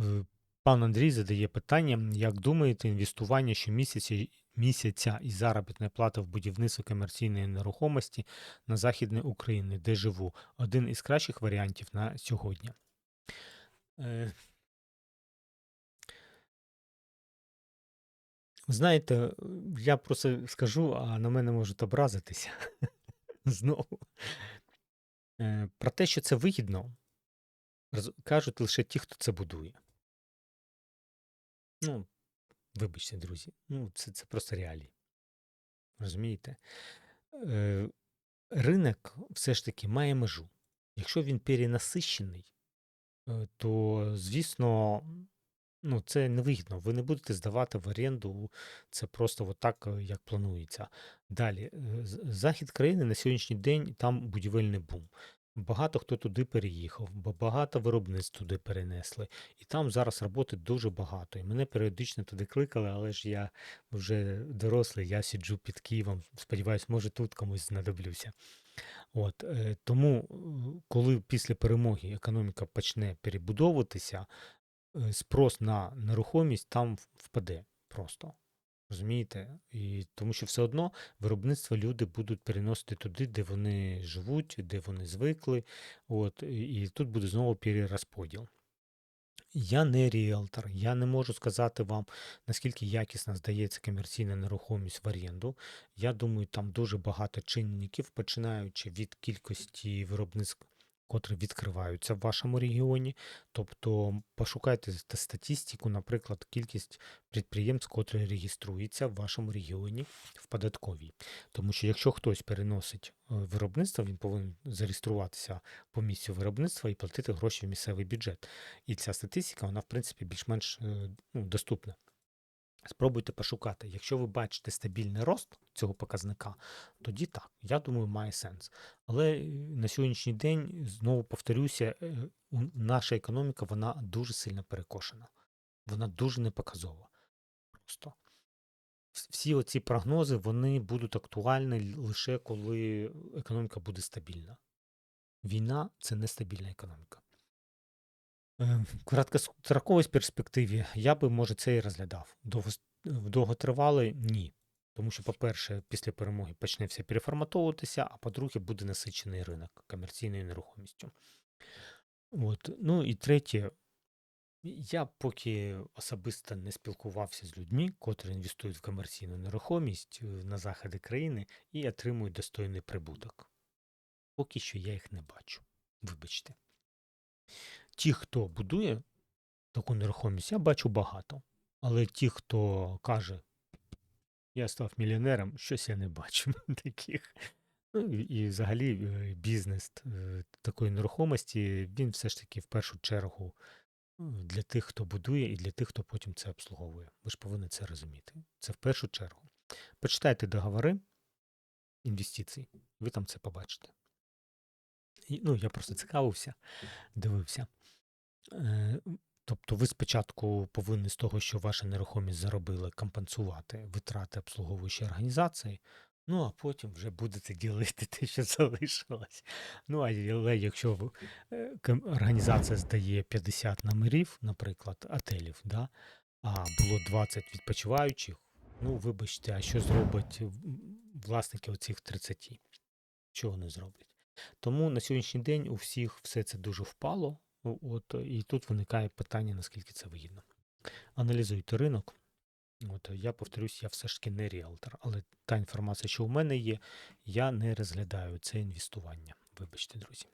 Е, Пан Андрій задає питання: як думаєте, інвестування щомісяця місяця і заробітна плата в будівництво комерційної нерухомості на Західній Україні, де живу, один із кращих варіантів на сьогодні? Е, Знаєте, я просто скажу, а на мене можуть образитися знову. Е, Про те, що це вигідно, кажуть лише ті, хто це будує. Ну, вибачте, друзі, ну це, це просто реалії. Розумієте? Е, Ринок все ж таки має межу. Якщо він перенасищений, е, то, звісно, ну, це невигідно. Ви не будете здавати в оренду це просто отак, е, як планується. Далі, е, захід країни на сьогоднішній день там будівельний бум. Багато хто туди переїхав, бо багато виробництв туди перенесли. І там зараз роботи дуже багато. І мене періодично туди кликали, але ж я вже дорослий, я сиджу під Києвом. Сподіваюсь, може тут комусь знадоблюся. От, е, тому, е, коли після перемоги економіка почне перебудовуватися, е, спрос на нерухомість там впаде просто. Розумієте? І тому що все одно виробництво люди будуть переносити туди, де вони живуть, де вони звикли. От, і тут буде знову перерозподіл. Я не ріелтор, я не можу сказати вам, наскільки якісно здається комерційна нерухомість в оренду. Я думаю, там дуже багато чинників, починаючи від кількості виробництв, котрі відкриваються в вашому регіоні. Тобто пошукайте статистику, наприклад, кількість підприємств, котрі реєструються в вашому регіоні в податковій. Тому що якщо хтось переносить е, виробництво, він повинен зареєструватися по місцю виробництва і платити гроші в місцевий бюджет. І ця статистика, вона, в принципі, більш-менш е, ну, доступна. Спробуйте пошукати. Якщо ви бачите стабільний рост цього показника, тоді так, я думаю, має сенс. Але е, на сьогоднішній день, знову повторюся, е, наша економіка вона дуже сильно перекошена. Вона дуже непоказова. Просто всі оці прогнози вони будуть актуальні лише коли економіка буде стабільна. Війна це нестабільна економіка. Е, В короткостроковій перспективі я би, може, це і розглядав. Довгос- В довготривалий ні. Тому що, по-перше, після перемоги почне все переформатовуватися, а по-друге, буде насичений ринок комерційною нерухомістю. От. Ну і третє, я поки особисто не спілкувався з людьми, котрі інвестують в комерційну нерухомість е, на заходи країни і отримують достойний прибуток. Поки що я їх не бачу. Вибачте. Ті, хто будує таку нерухомість, я бачу багато. Але ті, хто каже, я став мільйонером, щось я не бачу таких. Ну і взагалі е, бізнес е, такої нерухомості, він все ж таки в першу чергу е, для тих, хто будує, і для тих, хто потім це обслуговує. Ви ж повинні це розуміти. Це в першу чергу. Почитайте договори інвестицій, ви там це побачите. І, ну, я просто цікавився, дивився. Е, Тобто ви спочатку повинні з того, що ваша нерухомість заробила, компенсувати витрати обслуговуючої організації, ну а потім вже будете ділити те, що залишилось. Ну, але якщо е, організація здає 50 номерів, наприклад, отелів, да, а було 20 відпочиваючих, ну вибачте, а що зроблять власники оцих 30? Що вони зроблять? Тому на сьогоднішній день у всіх все це дуже впало. О- От, і тут виникає питання, наскільки це вигідно. Аналізуйте ринок. От, я повторюсь, я все ж таки не ріелтор, але та інформація, що у мене є, я не розглядаю це інвестування. Вибачте, друзі.